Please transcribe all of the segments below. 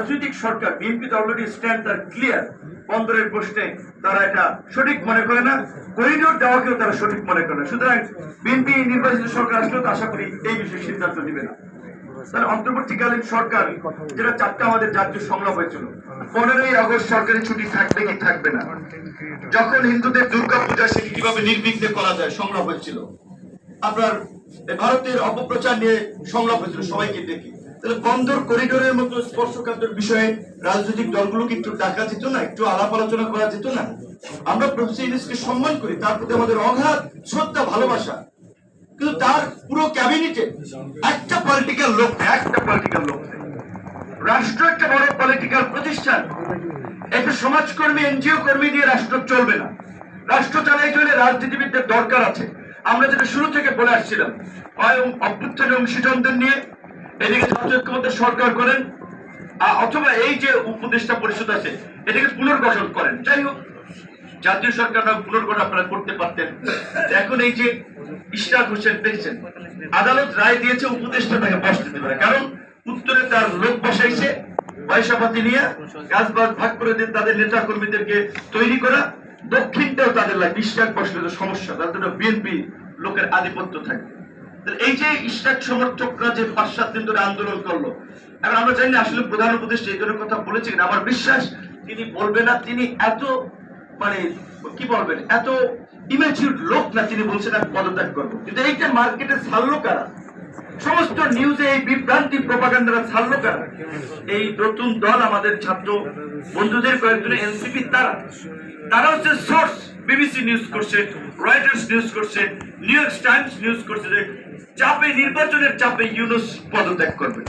রাজনৈতিক সরকার, BNP already stand তার ক্লিয়ার বন্দরের প্রশ্নে তারা এটা সঠিক মনে করে না। করিডোর দেওয়াকেও তারা সঠিক মনে করে না। সুতরাং বিএনপি নির্বাচিত সরকার আসলেও তো আশা করি এই বিষয়ে সিদ্ধান্ত নেবে না। তাহলে অন্তর্বর্তীকালীন সরকার যেটা চারটা আমাদের জাতীয় সংলাপ হয়েছিল, পনেরোই আগস্ট সরকারি ছুটি থাকবে কি থাকবে না? যখন হিন্দুদের দুর্গা পূজা সেটি কীভাবে নির্বিঘ্নে করা যায় সংলাপ হয়েছিল। আপনার ভারতের অপপ্রচার নিয়ে সংলাপ হয়েছিল, সবাইকে দেখি। তাহলে বন্দর করিডোরের মতো স্পর্শকাতর বিষয়ে রাজনৈতিক দলগুলোকে একটু ডাকা যেত না, একটু আলাপ আলোচনা করা যেত না? আমরা প্রফেসর ইউনুসকে সম্মান করি, তার প্রতি আমাদের শ্রদ্ধা, ভালোবাসা। কিন্তু তার পুরো ক্যাবিনেটে একটা পলিটিক্যাল লোক একটা পলিটিক্যাল লোক রাষ্ট্র একটা বড় পলিটিক্যাল প্রতিষ্ঠান। একটা সমাজকর্মী, এনজিও কর্মী দিয়ে রাষ্ট্র চলবে না। রাষ্ট্র চালাইতে হলে রাজনীতিবিদদের দরকার আছে। আমরা যেটা শুরু থেকে বলে আসছিলাম অভ্যুত্থানে অংশীজনদের নিয়ে এদিকে ছাত্র ঐক্যমত্যের সরকার করেন অথবা এই যে উপদেষ্টা পরিষদ আছে, এটাকে পুনর্গঠন করেন। যাই হোক, জাতীয় সরকার না পুনর্গঠন আপনারা করতে পারতেন। এখন এই যে ইশরাক হোসেন, দেখছেন, আদালত রায় দিয়েছে, উপদেষ্টা তাকে বস দিতে পারে কারণ উত্তরে তার লোক বসাইছে পয়সাপাতি নিয়ে, কাজ বাজ ভাগ করে দিন তাদের নেতা কর্মীদেরকে তৈরি করা। দক্ষিণটাও তাদের লাগে, ইশরাক বসলে তো সমস্যা তাদের বিএনপি লোকের আধিপত্য থাকে তাহলে এই যে ইশরাক সমর্থকরা যে পাঁচ, সাত দিন ধরে আন্দোলন করল এখন আমরা জানি আসলে প্রধান উপদেষ্টা এই ধরনের কথা বলেছে কিনা, আমার বিশ্বাস তিনি বলবে না, তিনি এত মানে কি বলবেন, এত লোক না তিনি বলছেন, আমি পদত্যাগ করব। কিন্তু মার্কেটে ছাড়লো কারা? সমস্ত নিউজে এই বিভ্রান্তি প্রপাগান্ডারা ছাড়লো কারা? এই নতুন দল, আমাদের ছাত্র বন্ধুদের কয়েকজন এনসিপি, তারা তারা হচ্ছে সোর্স বিবিসি নিউজ করছে, রয়টার্স নিউজ করছে, নিউ ইয়র্ক টাইমস নিউজ করছে যে চাপে, নির্বাচনের চাপে ইউনুস পদত্যাগ করবে।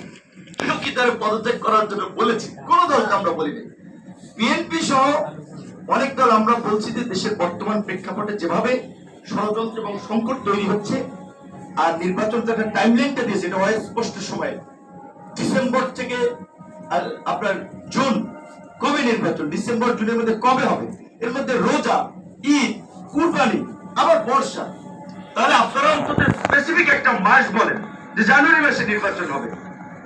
কি তার পদত্যাগ করার জন্য বলেছে, কোন দলকে আমরা বলিনি। বিএনপি সহ অনেক দল আমরা বলছি যে দেশের বর্তমান প্রেক্ষাপটে যেভাবে ষড়যন্ত্র এবং সংকট তৈরি হচ্ছে আর নির্বাচন তো একটা টাইমলাইনটা দিয়েছে, এটা হয় স্পষ্ট সময়ে। ডিসেম্বর থেকে আর আপনার জুন, কবে নির্বাচন? ডিসেম্বর, জুনের মধ্যে কবে হবে? এর মধ্যে রোজা ঈদ কুরবানি, আবার বর্ষা। তাহলে আপনারা অন্তত স্পেসিফিক একটা মাস বলেন যে জানুয়ারি মাসে নির্বাচন হবে,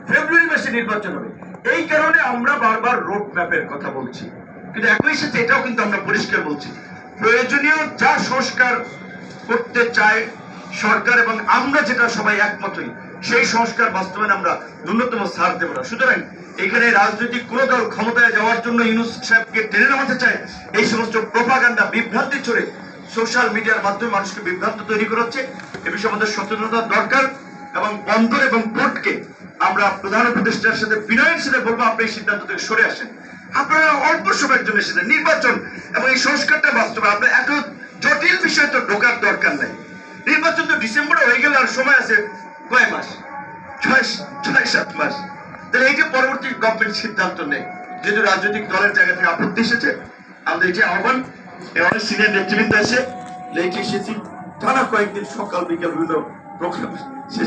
ফেব্রুয়ারি মাসে নির্বাচন হবে। এই কারণে আমরা বারবার রোড ম্যাপের কথা বলছি। কিন্তু একই সাথে এটাও কিন্তু আমরা পরিষ্কার বলছি। প্রয়োজনীয় যা সংস্কার করতে চায় সরকার এবং আমরা যেটা সবাই একমত হই সেই সংস্কার বাস্তবায়ন আমরা ন্যূনতম ছাড় দেব না। সুতরাং এখানে রাজনৈতিক কোন দল ক্ষমতায় যাওয়ার জন্য ইউনুস সাহেবকে টেনে নামাতে চায়, এই সমস্ত প্রপাগান্ডা বিভ্রান্তি ছড়ে সোশ্যাল মিডিয়ার মাধ্যমে মানুষকে বিভ্রান্ত তৈরি করাচ্ছে। এ বিষয়ে আমাদের সচেতনতা দরকার এবং বন্দর এবং পোর্টকে আমরা প্রধান উপদেষ্টার সাথে, বিনয়ের সাথে বলব, আপনি এই সিদ্ধান্ত থেকে সরে আসেন। আপনারা অল্প সময়ের জন্য এসেছেন। নির্বাচন এবং এই সংস্কারটা বাস্তবায়ন, আপনার এত জটিল বিষয় তো ঢোকার দরকার নাই। নির্বাচন তো ডিসেম্বরে হয়ে গেল আর সময় আছে। কয় মাস? ছয় ছয় সাত মাস। তাহলে এই যে পরবর্তী গভর্নমেন্ট সিদ্ধান্ত নেই, যেহেতু রাজনৈতিক দলের জায়গা থেকে আপত্তি এসেছে, আমাদের এই যে আহ্বান অনেক সিনিয়র নেতৃবৃন্দ এসে লেট এসেছি। টানা কয়েকদিন সকাল বিকাল বিভিন্ন প্রোগ্রাম।